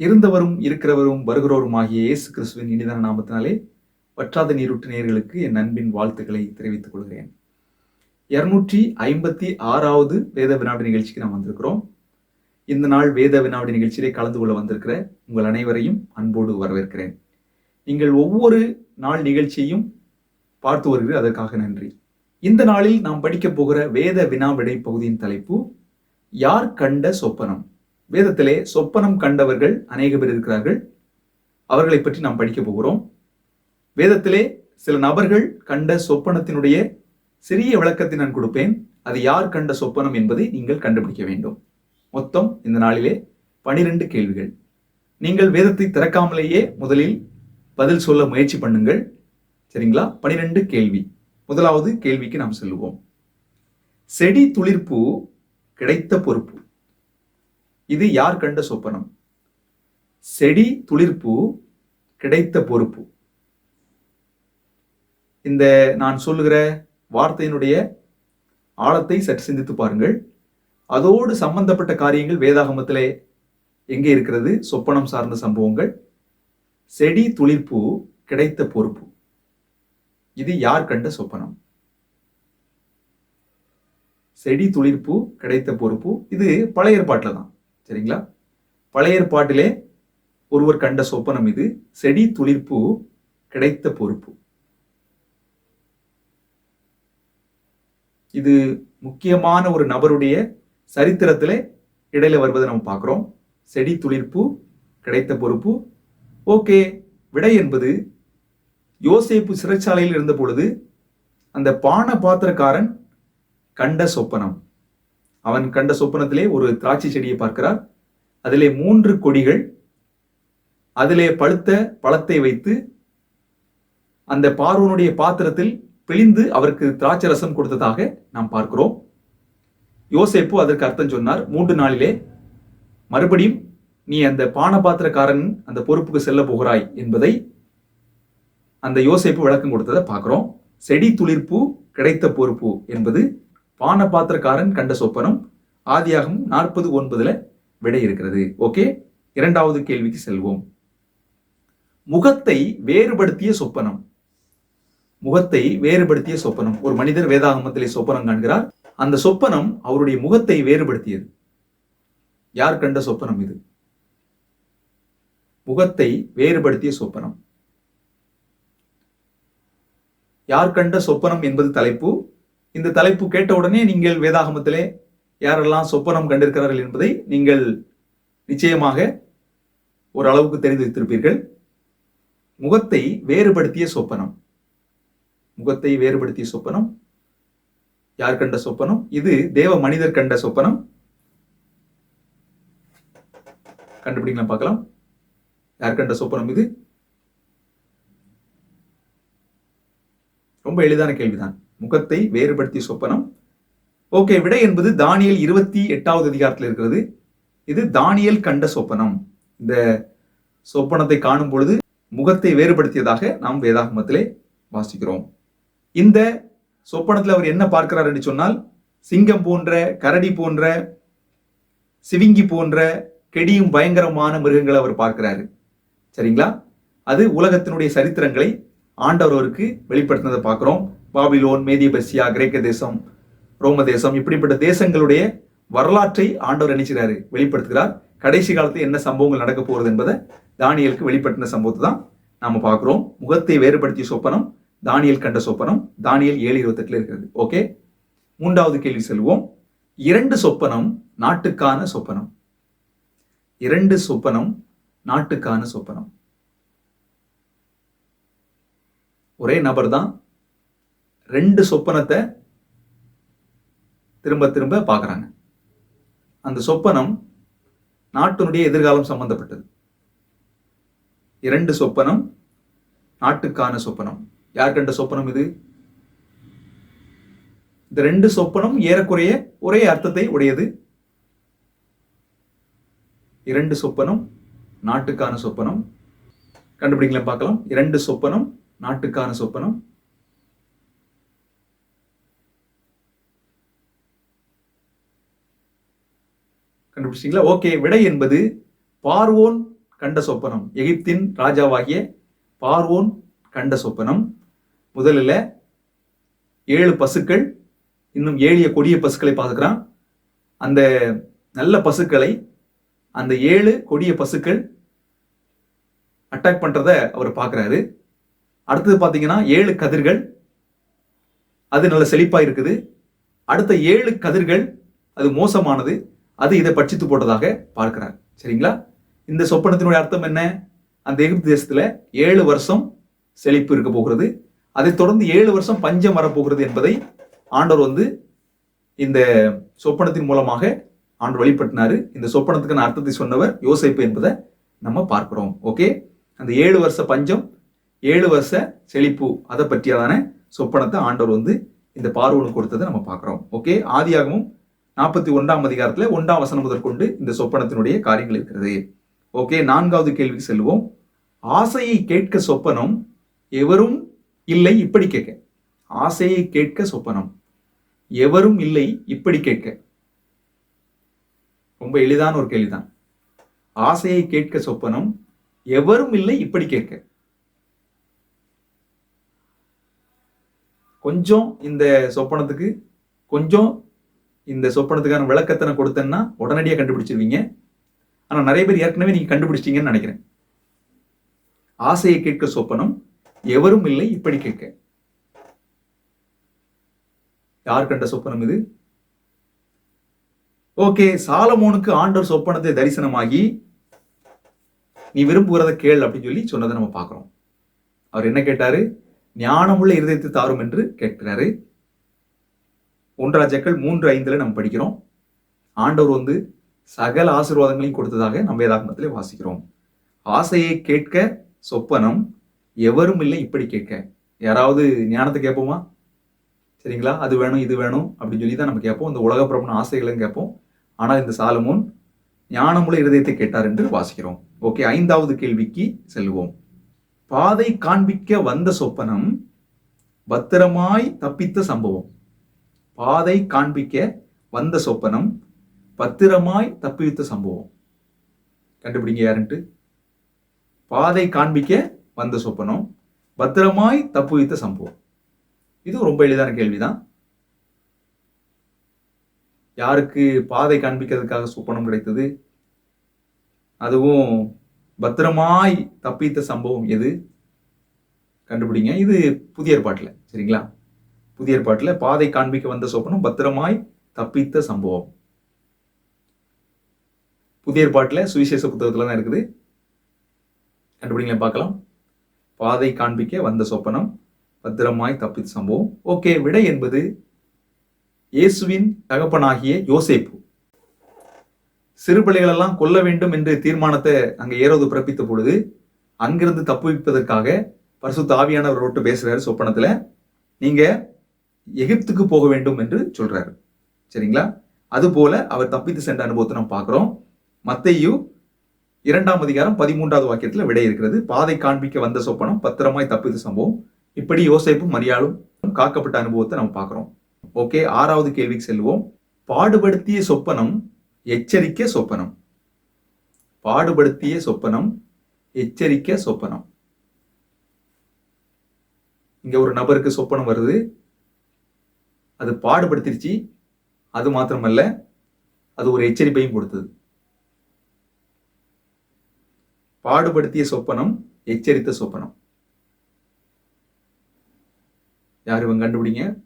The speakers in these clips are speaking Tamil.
இருந்தவரும் இருக்கிறவரும் வருகிறவரும் ஆகிய இயேசு கிறிஸ்துவின் இனிதான நாமத்தினாலே வற்றாத நீரூட்டு நேர்களுக்கு என் அன்பின் வாழ்த்துக்களை தெரிவித்துக் கொள்கிறேன். இருநூற்றி ஐம்பத்தி ஆறாவது வேத வினாடி நிகழ்ச்சிக்கு நாம் வந்திருக்கிறோம். இந்த நாள் வேத வினாடி நிகழ்ச்சியிலே கலந்து கொள்ள வந்திருக்கிற உங்கள் அனைவரையும் அன்போடு வரவேற்கிறேன். நீங்கள் ஒவ்வொரு நாள் நிகழ்ச்சியையும் பார்த்து வருகிறீர்கள் அதற்காக நன்றி. இந்த நாளில் நாம் படிக்கப் போகிற வேத வினா விடை பகுதியின் தலைப்பு யார் கண்ட சொப்பனம்? வேதத்திலே சொப்பனம் கண்டவர்கள் அநேக பேர் இருக்கிறார்கள். அவர்களை பற்றி நாம் படிக்க போகிறோம். வேதத்திலே சில நபர்கள் கண்ட சொப்பனத்தினுடைய சிறிய விளக்கத்தை நான் கொடுப்பேன். அது யார் கண்ட சொப்பனம் என்பதை நீங்கள் கண்டுபிடிக்க வேண்டும். மொத்தம் இந்த நாளிலே பனிரெண்டு கேள்விகள். நீங்கள் வேதத்தை திறக்காமலேயே முதலில் பதில் சொல்ல முயற்சி பண்ணுங்கள். சரிங்களா? பனிரெண்டு கேள்வி. முதலாவது கேள்விக்கு நாம் செல்லுவோம் செடி துளிர்ப்பு கிடைத்த பொறுப்பு. இது யார் கண்ட சொப்பனம்? செடி துளிர்ப்பு கிடைத்த பொறுப்பு. இந்த நான் சொல்லுகிற வார்த்தையினுடைய ஆழத்தை சற்று சிந்தித்து பாருங்கள். அதோடு சம்பந்தப்பட்ட காரியங்கள் வேதாகமத்திலே எங்கே இருக்கிறது? சொப்பனம் சார்ந்த சம்பவங்கள். செடி துளிர்ப்பு கிடைத்த பொறுப்பு. இது யார் கண்ட சொப்பனம்? செடி துளிர்ப்பு கிடைத்த பொறுப்பு. இது பழைய ஏற்பாட்டில் தான். சரிங்களா? பழைய ஏற்பாட்டிலே ஒருவர் கண்ட சொப்பனம் இது. செடி துளிர்ப்பு கிடைத்த பொறுப்பு. இது முக்கியமான ஒரு நபருடைய சரித்திரத்தில் இடையில வருவதை நம்ம பார்க்குறோம். செடி துளிர்ப்பு கிடைத்த பொறுப்பு. ஓகே விடை என்பது யோசேப்பு சிறைச்சாலையில் இருந்த பொழுது அந்த பான பாத்திரக்காரன் கண்ட சொப்பனம். அவன் கண்ட சொப்பனத்திலே ஒரு திராட்சை செடியை பார்க்கிறார். அதிலே மூன்று கொடிகள் அதிலே பழுத்த பழத்தை வைத்து அந்த பார்வனுடைய பாத்திரத்தில் பிழிந்து அவருக்கு திராட்சை ரசம் கொடுத்ததாக நாம் பார்க்கிறோம். யோசேப்பு அதற்கு அர்த்தம் சொன்னார் மூன்று நாளிலே மறுபடியும் நீ அந்த பானபாத்திரக்காரன் அந்த பொறுப்புக்கு செல்ல போகிறாய் என்பதை அந்த யோசேப்பு விளக்கம் கொடுத்ததை பார்க்கிறோம். செடி துளிர்ப்பு கிடைத்த பொறுப்பு என்பது பானபாத்திரக்காரன் கண்ட சொப்பனம் ஆதியாகம் நாற்பது ஒன்பதுல விடை இருக்கிறது. ஓகே? இரண்டாவது கேள்விக்கு செல்வோம். முகத்தை வேறுபடுத்திய சொப்பனம். முகத்தை வேறுபடுத்திய சொப்பனம். ஒரு மனிதர் வேதாகமத்திலே சொப்பனம் காண்கிறார். அந்த சொப்பனம் அவருடைய முகத்தை வேறுபடுத்தியது. யார் கண்ட சொப்பனம் இது? முகத்தை வேறுபடுத்திய சொப்பனம். யார் கண்ட சொப்பனம் என்பது தலைப்பு? இந்த தலைப்பு கேட்ட உடனே நீங்கள் வேதாகமத்திலே யாரெல்லாம் சொப்பனம் கண்டிருக்கிறார்கள் என்பதை நீங்கள் நிச்சயமாக ஒரு அளவுக்கு தெரிந்து வைத்திருப்பீர்கள். முகத்தை வேறுபடுத்திய சொப்பனம். முகத்தை வேறுபடுத்திய சொப்பனம். யார் கண்ட சொப்பனம்? இது தேவ மனிதர் கண்ட சொப்பனம். கண்டுபிடிக்கலாம் பார்க்கலாம். யார் கண்ட சொப்பனம் இது? ரொம்ப எளிதான கேள்விதான். முகத்தை வேறுபடுத்திய சொப்பனம். ஓகே விடை என்பது தானியல் இருபத்தி எட்டாவது அதிகாரத்தில் இருக்கிறது. இது தானியல் கண்ட சொப்பனம். இந்த சொப்பனத்தை காணும் பொழுது முகத்தை வேறுபடுத்தியதாக நாம் வேதாகமத்திலே வாசிக்கிறோம். இந்த சொப்பனத்தில் அவர் என்ன பார்க்கிறார் என்று சொன்னால் சிங்கம் போன்ற கரடி போன்ற சிவிங்கி போன்ற கெடியும் பயங்கரமான மிருகங்களை அவர் பார்க்கிறாரு. சரிங்களா? அது உலகத்தினுடைய சரித்திரங்களை ஆண்டவர் அவருக்கு வெளிப்படுத்தினதை பார்க்குறோம். பாபிலோன் மேதிய பெர்சியா கிரேக்க தேசம் ரோம தேசம் இப்படிப்பட்ட தேசங்களுடைய வரலாற்றை ஆண்டவர் நினைச்சுறாரு வெளிப்படுத்துகிறார். கடைசி காலத்தில் என்ன சம்பவங்கள் நடக்க போகிறது என்பதை தானியலுக்கு வெளிப்பட்டின சம்பவத்தை தான் நாம் பார்க்குறோம். முகத்தை வேறுபடுத்திய சொப்பனம் தானியல் கண்ட சொப்பனம் தானியல் ஏழு இருபத்தெட்டில் இருக்கிறது. ஓகே? மூன்றாவது கேள்வி செல்வோம் இரண்டு சொப்பனம் நாட்டுக்கான சொப்பனம். இரண்டு சொப்பனம் நாட்டுக்கான சொப்பனம். ஒரே நபர் தான் ரெண்டு சொப்பனத்தை திரும்ப திரும்ப பார்க்குறாங்க. அந்த சொப்பனம் நாட்டினுடைய எதிர்காலம் சம்பந்தப்பட்டது. இரண்டு சொப்பனம் நாட்டுக்கான சொப்பனம். யார் கண்ட சொப்பனம் இது? இந்த ரெண்டு சொப்பனம் ஏறக்குறைய ஒரே அர்த்தத்தை உடையது. இரண்டு சொப்பனம் நாட்டுக்கான சொப்பனம். கண்டுபிடிக்கலாம் பார்க்கலாம்? இரண்டு சொப்பனம் நாட்டுக்கான சொப்பனம். கண்டுபிடிச்சிங்களா ஓகே விடை என்பது பார்வோன் கண்ட சொப்பனம். எகிப்தின் ராஜாவாகிய பார்வோன் கண்ட சொப்பனம். முதலில் ஏழு பசுக்கள் இன்னும் ஏழிய கொடிய பசுக்களை பார்த்துக்கிறான் அந்த நல்ல பசுக்களை அந்த ஏழு கொடிய பசுக்கள் அட்டாக் பண்ணுறத அவர் பார்க்குறாரு. அடுத்தது பார்த்தீங்கன்னா ஏழு கதிர்கள் அது நல்ல செழிப்பா இருக்குது. அடுத்த ஏழு கதிர்கள் அது மோசமானது. அது இதை பட்சித்து போட்டதாக பார்க்கிறார். சரிங்களா? இந்த சொப்பனத்தினுடைய அர்த்தம் என்ன? அந்த எகிப்து தேசத்துல ஏழு வருஷம் செழிப்பு இருக்க போகிறது. அதைத் தொடர்ந்து ஏழு வருஷம் பஞ்சம் வரப்போகிறது என்பதை ஆண்டவர் வந்து இந்த சொப்பனத்தின் மூலமாக ஆண்டவர் வெளிப்படுத்தினாரு இந்த சொப்பனத்துக்கான அர்த்தத்தை சொன்னவர் யோசிப்பு என்பதை நம்ம பார்க்கிறோம். ஓகே? அந்த ஏழு வருஷ பஞ்சம் ஏழு வருஷ செழிப்பு அதை பற்றியதான சொப்பனத்தை ஆண்டவர் வந்து இந்த பார்வனுக்கு கொடுத்ததை நம்ம பார்க்கிறோம். ஓகே? ஆதியாகவும் நாற்பத்தி ஒன்றாம் அதிகாரத்தில் ஒன்றாம் வசனம் முதற்கொண்டு இந்த சொப்பனத்தினுடைய காரியங்கள் இருக்கிறது. ஓகே நான்காவது கேள்விக்கு செல்வோம். ஆசையை கேட்க சொப்பனம் எவரும் இல்லை இப்படி கேட்க. ஆசையை கேட்க சொப்பனம் எவரும் இல்லை இப்படி கேட்க. ரொம்ப எளிதான ஒரு கேள்விதான். ஆசையை கேட்க சொப்பனம் எவரும் இல்லை இப்படி கேட்க. கொஞ்சம் இந்த சொப்பனத்துக்கு கொஞ்சம் இந்த சொப்பனத்துக்கான விளக்கத்தை நான் கொடுத்தேன்னா உடனடியாக கண்டுபிடிச்சிருவீங்க. ஆனால் நிறைய பேர் ஏற்கனவே நீங்க கண்டுபிடிச்சிட்டீங்கன்னு நினைக்கிறேன். ஆசையை கேட்க சொப்பனம் எவரும் இல்லை இப்படி கேட்க. யார் கண்ட சொப்பனம் இது? ஓகே சாலமோனுக்கு ஆண்டவர் சொப்பனத்தை தரிசனமாகி நீ விரும்புகிறத கேள் அப்படின்னு சொல்லி சொன்னதை நம்ம பார்க்குறோம். அவர் என்ன கேட்டாரு? ஞானமுள்ள இருதயத்தை தாரும் என்று கேட்கிறாரு. ஒன்றாஜக்கள் மூன்று ஐந்துல நம்ம படிக்கிறோம். ஆண்டவர் வந்து சகல ஆசீர்வாதங்களையும் கொடுத்ததாக நம்ம வேதாகமத்தில் வாசிக்கிறோம். ஆசையை கேட்க சொப்பனம் எவரும் இல்லை இப்படி கேட்க. யாராவது ஞானத்தை கேட்போமா? சரிங்களா? அது வேணும் இது வேணும் அப்படின்னு சொல்லி தான் நம்ம கேட்போம். இந்த உலக பிரபண ஆசைகளும் கேட்போம். ஆனால் இந்த சாலமோன் ஞானமுள்ள இருதயத்தை கேட்டார் என்று வாசிக்கிறோம். ஓகே ஐந்தாவது கேள்விக்கு செல்வோம். பாதை காண்பிக்க வந்த சொப்பனம் பத்திரமாய் தப்பித்த சம்பவம். பாதை காண்பிக்க வந்த சொப்பனம் பத்திரமாய் தப்பித்த சம்பவம். கண்டுபிடிங்க யாருன்ட்டு? பாதை காண்பிக்க வந்த சொப்பனம் பத்திரமாய் தப்புவித்த சம்பவம். இது ரொம்ப எளிதான கேள்விதான். யாருக்கு பாதை காண்பிக்கிறதுக்காக சொப்பனம் கிடைத்தது? அதுவும் பத்திரமாய் தப்பித்த சம்பவம் எது? கண்டுபிடிங்க. இது புதிய ஏற்பாட்டில் சரிங்களா? புதிய ஏற்பாட்டில் பாதை காண்பிக்க வந்த சொப்பனம் பத்திரமாய் தப்பித்த சம்பவம். புதிய ஏற்பாட்டில் சுவிசேஷ புத்தகத்தில் தான் இருக்குது. கண்டுபிடிங்க பார்க்கலாம். பாதை காண்பிக்க வந்த சொப்பனம் பத்திரமாய் தப்பித்த சம்பவம். ஓகே விடை என்பது இயேசுவின் தகப்பனாகிய யோசேப்பு. சிறு பிள்ளைகளெல்லாம் கொல்ல வேண்டும் என்று தீர்மானத்தை அங்கே ஏறோது பிறப்பித்த பொழுது அங்கிருந்து தப்புவிப்பதற்காக பரிசுத்த ஆவியானவரோட்டு பேசுகிறார் சொப்பனத்தில். நீங்கள் எகிப்துக்கு போக வேண்டும் என்று சொல்றாரு. சரிங்களா? அதுபோல அவர் தப்பித்து சென்ற அனுபவத்தை நம்ம பார்க்குறோம். மத்தையு இரண்டாம் அதிகாரம் பதிமூன்றாவது வாக்கியத்தில் விடை இருக்கிறது. பாதை காண்பிக்க வந்த சொப்பனம் பத்திரமாய் தப்பித்து சம்பவம் இப்படி யோசிப்பும் மரியாளும் காக்கப்பட்ட அனுபவத்தை நம்ம பார்க்குறோம். ஓகே ஆறாவது கேள்விக்கு செல்வோம். பாடுபடுத்திய சொப்பனம் எச்சரிக்க சொப்பனம். பாடுபடுத்திய சொப்பனம் எச்சரிக்க சொப்பனம். இங்க ஒரு நபருக்கு சொப்பனம் வருது. அது பாடுபடுத்திருச்சு. அது மாத்திரமல்ல அது ஒரு எச்சரிப்பையும் கொடுத்தது. பாடுபடுத்திய சொப்பனம் எச்சரித்த சொப்பனம். யார் இவங்க கண்டுபிடிங்க?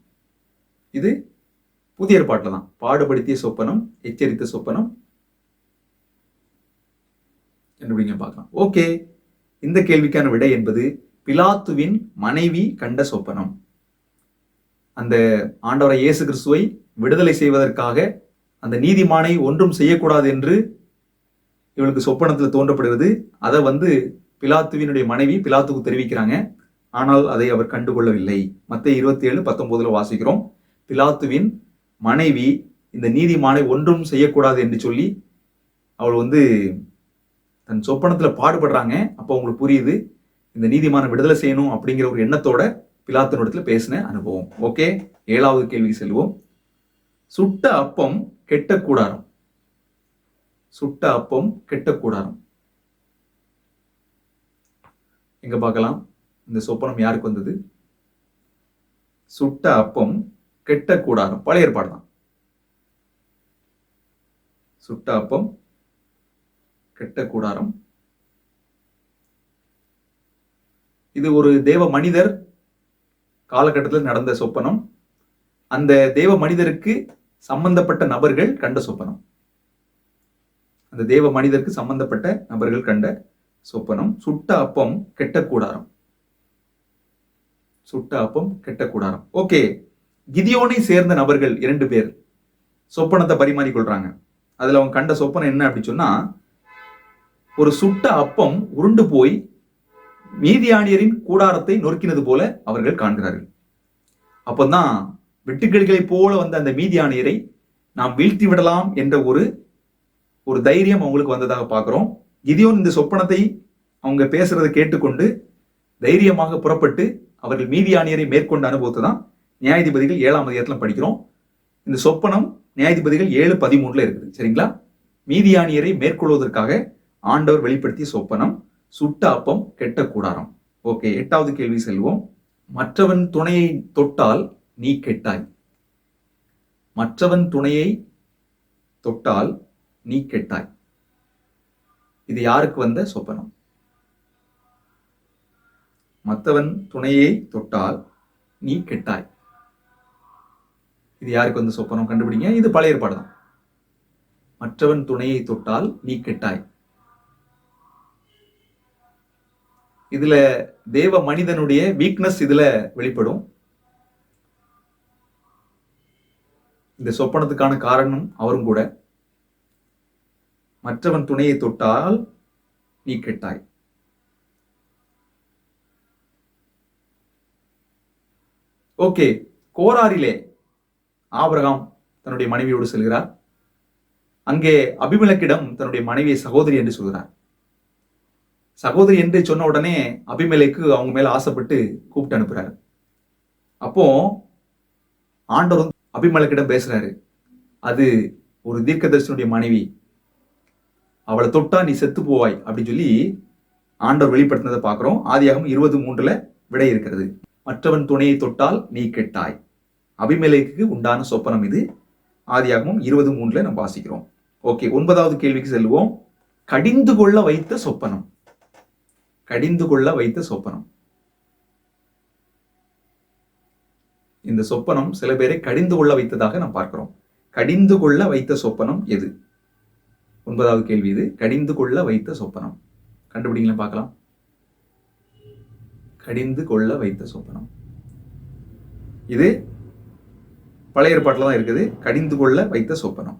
இது புதிய ஏற்பாட்டில் தான். பாடுபடுத்திய சொப்பனம் எச்சரித்த சொப்பனம். கண்டுபிடிங்க பார்க்கலாம். ஓகே. இந்த கேள்விக்கான விடை என்பது பிலாத்துவின் மனைவி கண்ட சொப்பனம். அந்த ஆண்டவரை இயேசு கிறிஸ்துவை விடுதலை செய்வதற்காக அந்த நீதிமானை ஒன்றும் செய்யக்கூடாது என்று இவளுக்கு சொப்பனத்தில் தோன்றப்படுகிறது. அதை வந்து பிலாத்துவினுடைய மனைவி பிலாத்துக்கு தெரிவிக்கிறாங்க. ஆனால் அதை அவர் கண்டுகொள்ளவில்லை. மற்ற இருபத்தி ஏழு பத்தொன்பதுல வாசிக்கிறோம். பிலாத்துவின் மனைவி இந்த நீதிமானை ஒன்றும் செய்யக்கூடாது என்று சொல்லி அவள் வந்து தன் சொப்பனத்தில் பாடுபடுறாங்க. அப்போ அவங்களுக்கு புரியுது. இந்த நீதிமான விடுதலை செய்யணும் அப்படிங்கிற ஒரு எண்ணத்தோட பிலாத்தினிடத்துல பேசின அனுபவம். ஓகே? ஏழாவது கேள்விக்கு செல்வோம். சுட்ட அப்பம் கெட்ட கூடாரம். சுட்ட அப்பம் கெட்ட கூடாரம். எங்க பார்க்கலாம்? இந்த சொப்பனம் யாருக்கு வந்தது? சுட்ட அப்பம் கெட்ட கூடாரம். பழைய ஏற்பாடு தான். சுட்ட அப்பம் கெட்ட கூடாரம். இது ஒரு தேவ மனிதர் காலகட்டத்தில் நடந்த சொப்பனம் அந்த தேவ மனிதருக்கு சம்பந்தப்பட்ட நபர்கள் கண்ட சொப்பனம். அந்த தேவ மனிதருக்கு சம்பந்தப்பட்ட நபர்கள் கண்ட சொப்பனம். சுட்ட அப்பம் கெட்ட கூடாரம். சுட்ட அப்பம் கெட்ட கூடாரம். ஓகே கிதியோனை சேர்ந்த நபர்கள் இரண்டு பேர் சொப்பனத்தை பரிமாறிக்கொள்றாங்க. அதுல அவங்க கண்ட சொப்பனம் என்ன அப்படி சொன்னா ஒரு சுட்ட அப்பம் உருண்டு போய் மீதியானியரின் கூடாரத்தை நொறுக்கினது போல அவர்கள் காண்கிறார்கள். அப்போதான் வெட்டுக்கிளிகளைப் போல வந்த அந்த மீதியானியரை நாம் வீழ்த்தி விடலாம் என்ற ஒரு ஒரு தைரியம் அவங்களுக்கு வந்ததாக பார்க்குறோம். கிதியோன் இந்த சொப்பனத்தை அவங்க பேசுறதை கேட்டுக்கொண்டு தைரியமாக புறப்பட்டு அவர்கள் மீதியானியரை மேற்கொண்ட அனுபவத்தை தான் நியாயாதிபதிகள் ஏழாம் அதிகாரத்தில் படிக்கிறோம். இந்த சொப்பனம் நியாயாதிபதிகள் ஏழு பதிமூணுல இருக்குது. சரிங்களா? மீதியானியரை மேற்கொள்வதற்காக ஆண்டவர் வெளிப்படுத்திய சொப்பனம். சுட்ட அப்பம் கெட்ட கூடாரம். ஓகே எட்டாவது கேள்வி செல்வோம். மற்றவன் துணையை தொட்டால் நீ கெட்டாய். மற்றவன் துணையை தொட்டால் நீ கெட்டாய். இது யாருக்கு வந்த சொப்பனம்? மற்றவன் துணையை தொட்டால் நீ கெட்டாய். இது யாருக்கு வந்த சொப்பனம்? கண்டுபிடிங்க. இது பழைய ஏற்பாடு தான் மற்றவன் துணையை தொட்டால் நீ கெட்டாய். இதுல தேவ மனிதனுடைய வீக்னஸ் இதுல வெளிப்படும். இந்த சொப்பனத்துக்கான காரணம் அவரும் கூட. மற்றவன் துணையை தொட்டால் நீ கெட்டாய். ஓகே கோராரிலே ஆபரகாம் தன்னுடைய மனைவியோடு செல்கிறார். அங்கே அபிமலக்கிடம் தன்னுடைய மனைவியை சகோதரி என்று சொல்கிறார். சகோதரி என்று சொன்ன உடனே அபிமலைக்கு அவங்க மேல ஆசைப்பட்டு கூப்பிட்டு அனுப்புறாரு. அப்போ ஆண்டவர் அபிமலைக்கிடம் பேசுறாரு. அது ஒரு தீர்க்கதரிசனுடைய மனைவி அவளை தொட்டா நீ செத்து போவாய் அப்படின்னு சொல்லி ஆண்டவர் வெளிப்படுத்தினதை பார்க்குறோம். ஆதியாகம் இருபது மூன்றுல விடை இருக்கிறது. மற்றவன் துணையை தொட்டால் நீ கெட்டாய். அபிமலைக்கு உண்டான சொப்பனம் இது. ஆதியாகமும் இருபது மூணுல நம்ம வாசிக்கிறோம். ஓகே ஒன்பதாவது கேள்விக்கு செல்வோம். கடிந்து கொள்ள வைத்த சொப்பனம். கடிந்து கொள்ள வைத்த சொப்பனம். இந்த சொப்பனம் சில பேரை கடிந்து கொள்ள வைத்ததாக நாம் பார்க்கிறோம். கடிந்து கொள்ள வைத்த சொப்பனம் எது? ஒன்பதாவது கேள்வி இது. கடிந்து கொள்ள வைத்த சொப்பனம். கண்டுபிடிங்களா பார்க்கலாம். கடிந்து கொள்ள வைத்த சொப்பனம். இது பழைய ஏற்பாட்டில் தான் இருக்குது. கடிந்து கொள்ள வைத்த சொப்பனம்.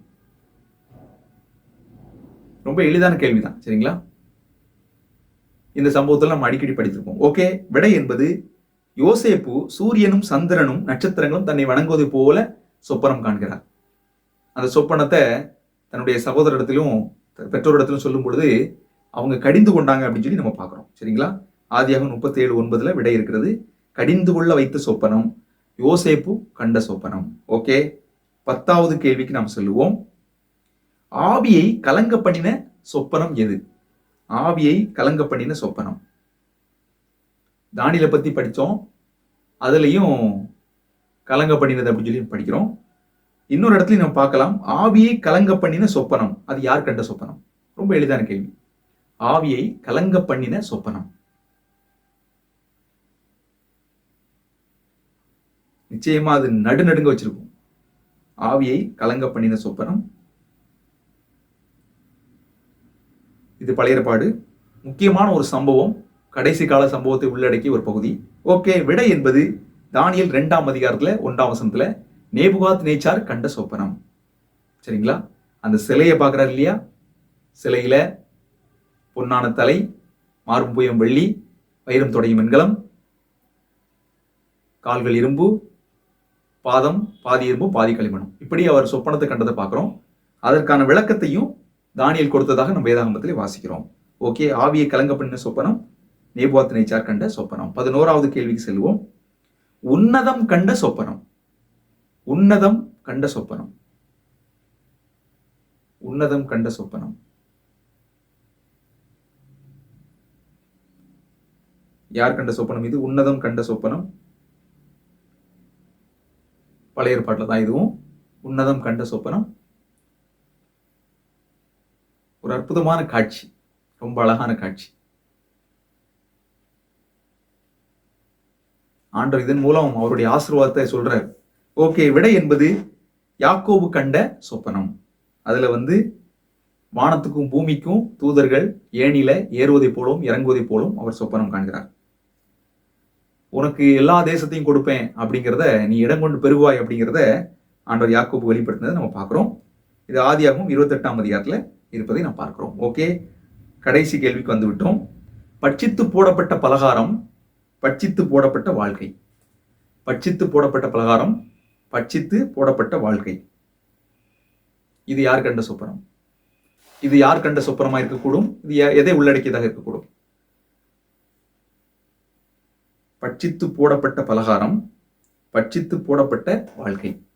ரொம்ப எளிதான கேள்விதான். சரிங்களா? இந்த சம்பவத்தில் நம்ம அடிக்கடி படித்திருப்போம். ஓகே விடை என்பது யோசேப்பு சூரியனும் சந்திரனும் நட்சத்திரங்களும் தன்னை வணங்குவது போல சொப்பனம் காண்கிறார். அந்த சொப்பனத்தை தன்னுடைய சகோதரிடத்திலும் பெற்றோரிடத்திலும் சொல்லும் பொழுது அவங்க கடிந்து கொண்டாங்க அப்படின்னு சொல்லி நம்ம பார்க்குறோம். சரிங்களா? ஆதியாகம் முப்பத்தி ஏழு ஒன்பதுல விடை இருக்கிறது. கடிந்து கொள்ள வைத்த சொப்பனம் யோசேப்பு கண்ட சொப்பனம். ஓகே பத்தாவது கேள்விக்கு நாம் சொல்லுவோம். ஆவியை கலங்க பண்ணின சொப்பனம் எது? ஆவியை கலங்க பண்ணின சொப்பனம். தானியில பத்தி படித்தோம் அதுலயும் கலங்க பண்ணினது அப்படின்னு சொல்லி படிக்கிறோம். இன்னொரு இடத்துலையும் நம்ம பார்க்கலாம். ஆவியை கலங்க பண்ணின சொப்பனம். அது யார் கண்ட சொப்பனம்? ரொம்ப எளிதான கேள்வி. ஆவியை கலங்க பண்ணின சொப்பனம். நிச்சயமா அது நடுநடுங்க வச்சிருக்கும். ஆவியை கலங்க பண்ணின சொப்பனம். இது பழைய ஏற்பாடு. முக்கியமான ஒரு சம்பவம் கடைசி கால சம்பவத்தை உள்ளடக்கிய ஒரு பகுதி. ஓகே விடை என்பது தானியல் ரெண்டாம் அதிகாரத்தில் ஒன்றாம் வசனத்தில் நேபுகாத் நேச்சார் கண்ட சொப்பனம். சரிங்களா? அந்த சிலையை பார்க்குறாரு இல்லையா? சிலையில் பொன்னான தலை மார்பு புயம் வெள்ளி வைரம் தொடையும் வெண்கலம் கால்கள் இரும்பு பாதம் பாதி இரும்பு பாதி களிமணம் இப்படி அவர் சொப்பனத்தை கண்டதை பார்க்குறோம். அதற்கான விளக்கத்தையும் தானியல் கொடுத்ததாக நம்ம வேதாகமத்திலே வாசிக்கிறோம். ஓகே ஆவியை கலங்க பண்ணின சொப்பனம் நேபுவாத் நேச்சார் கண்ட சொப்பனம். பதினோராவது கேள்விக்கு செல்வோம். உன்னதம் கண்ட சொப்பனம். உன்னதம் கண்ட சொப்பனம். உன்னதம் கண்ட சொப்பனம். யார் கண்ட சொப்பனம் இது? உன்னதம் கண்ட சொப்பனம். பழைய ஏற்பாட்டில் தான் இதுவும். உன்னதம் கண்ட சொப்பனம். ஒரு அற்புதமான காட்சி. ரொம்ப அழகான காட்சி. ஆண்டவர் இதன் மூலம் அவருடைய ஆசீர்வாதத்தை சொல்றார். ஓகே விடை என்பது யாக்கோபு கண்ட சொப்பனம். அதுல வந்து வானத்துக்கும் பூமிக்கும் தூதர்கள் ஏனில ஏறுவதை போலும் இறங்குவதை போலும் அவர் சொப்பனம் காண்கிறார். உனக்கு எல்லா தேசத்தையும் கொடுப்பேன் அப்படிங்கிறத நீ இடம் கொண்டு பெருகுவாய் அப்படிங்கிறத ஆண்டவர் யாக்கோபு வெளிப்படுத்தினதை நம்ம பார்க்குறோம். இது ஆதியாகவும் இருபத்தெட்டாம் அதிகாரத்தில் இருப்பதை நாம் பார்க்கிறோம். ஓகே கடைசி கேள்விக்கு வந்துவிட்டோம். பட்சித்து போடப்பட்ட பலகாரம் பட்சித்து போடப்பட்ட வாழ்க்கை. பட்சித்து போடப்பட்ட பலகாரம் பட்சித்து போடப்பட்ட வாழ்க்கை. இது யார் கண்ட சொப்பனம்? இது யார் கண்ட சொப்பனமா இருக்கக்கூடும்? இது எதை உள்ளடக்கியதாக இருக்கக்கூடும்? பட்சித்து போடப்பட்ட பலகாரம் பட்சித்து போடப்பட்ட வாழ்க்கை.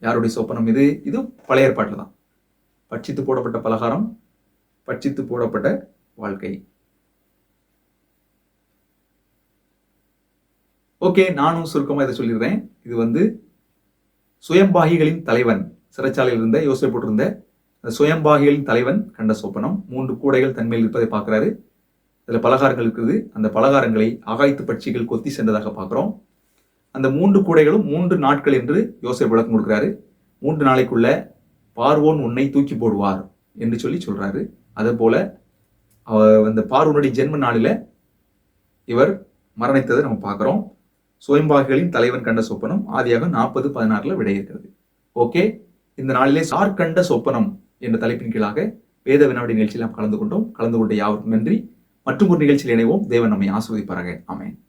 யாருடைய சொப்பனம் இது? இது பழைய ஏற்பாட்டில் தான். பட்சித்து போடப்பட்ட பலகாரம் பட்சித்து போடப்பட்ட வாழ்க்கை. ஓகே நானும் சுருக்கமாக இதை சொல்லிடுறேன். இது வந்து சுயம்பாகிகளின் தலைவன் சிறைச்சாலையில் இருந்த யோசனை போட்டிருந்த அந்த சுயம்பாகிகளின் தலைவன் கண்ட சொப்பனம். மூன்று கூடைகள் தன்மையில் இருப்பதை பார்க்குறாரு. அதில் பலகாரங்கள் இருக்குது. அந்த பலகாரங்களை ஆகாய்த்து பட்சிகள் கொத்தி சென்றதாக பார்க்குறோம். அந்த மூன்று கூடைகளும் மூன்று நாட்கள் என்று யோசனை விளக்கம் கொடுக்குறாரு. மூன்று நாளைக்குள்ள பார்வோன் உன்னை தூக்கி போடுவார் என்று சொல்லி சொல்றாரு. அதே போல அவ- அந்த பார்வோனுடைய ஜென்ம நாளில இவர் மரணித்ததை நம்ம பார்க்குறோம். சுயம்பாகிகளின் தலைவன் கண்ட சொப்பனம் ஆதியாக நாற்பது பதினாறுல விடை ஓகே இந்த நாளிலே சார் கண்ட சொப்பனம் என்ற தலைப்பின் கீழாக வேத வினாடி நிகழ்ச்சியில் நாம் கலந்து கொண்டோம். கலந்து கொண்ட யாவருக்கும் நன்றி. மற்றும் ஒரு நிகழ்ச்சியில் இணைவோம். தேவன் நம்மை ஆசிர்வதிப்பாராக. அமேன்